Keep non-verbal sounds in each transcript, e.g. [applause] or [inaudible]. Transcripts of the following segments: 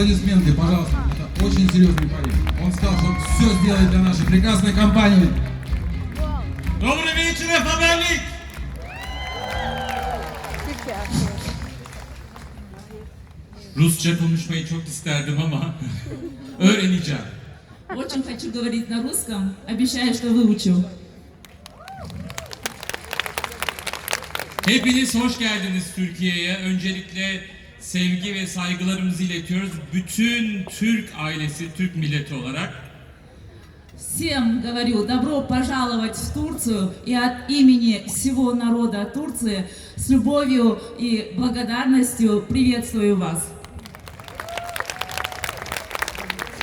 Аплодисменты, пожалуйста. Это очень серьезный парень. Он сказал, что все сделает для нашей прекрасной компании. Добрый вечер, Фаберлик! Rusça konuşmayı çok isterdim ama öğreneceğim. Очень хочу говорить на русском, обещаю, что выучу. Hepiniz hoş geldiniz Türkiye'ye. Öncelikle sevgi ve saygılarımızı iletiyoruz. Bütün Türk ailesi, Türk milleti olarak. Всем говорю, добро пожаловать в Турцию и от имени всего народа Турции с любовью и благодарностью приветствую вас.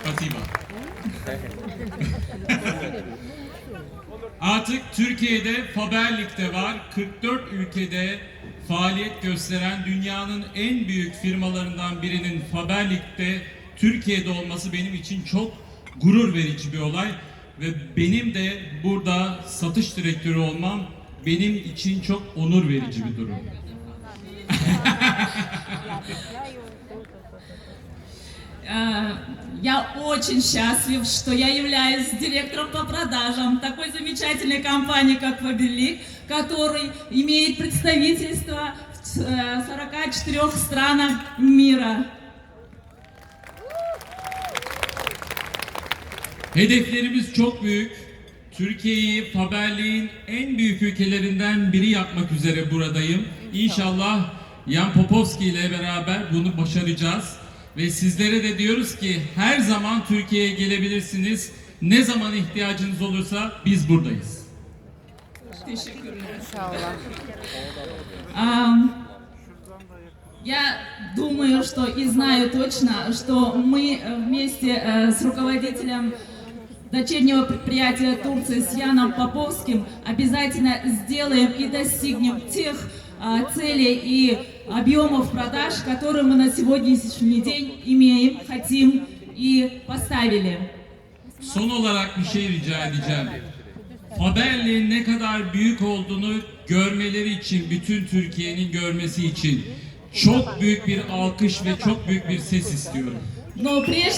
Spasiba. Artık Türkiye'de Faberlik'te var. 44 ülkede faaliyet gösteren dünyanın en büyük firmalarından birinin Faberlik'te Türkiye'de olması benim için çok gurur verici bir olay ve benim de burada satış direktörü olmam benim için çok onur verici bir durum. [laughs] [laughs] Э, Я очень счастлив, что я являюсь директором по продажам такой замечательной компании, как Фаберлик, который имеет представительство в э, 44 странах мира. Hedeflerimiz çok büyük. Türkiye'yi Faberliğin en büyük ülkelerinden biri yapmak üzere buradayım. İnşallah Jan Popovski ile beraber bunu başaracağız. Ve sizlere de diyoruz ki her zaman Türkiye'ye gelebilirsiniz. Ne zaman ihtiyacınız olursa biz buradayız. Teşekkürler. Я думаю, что и знаю точно, что мы э, вместе э, с руководителем дочернего предприятия Турции с Яном Поповским обязательно сделаем и достигнем тех целей и объемов продаж, которые мы на сегодняшний день имеем, хотим и поставили. Son olarak bir şey rica edeceğim. Haberliğin ne kadar büyük olduğunu görmeleri için, bütün Türkiye'nin görmesi için çok büyük bir alkış ve çok büyük bir ses istiyorum. Но прежде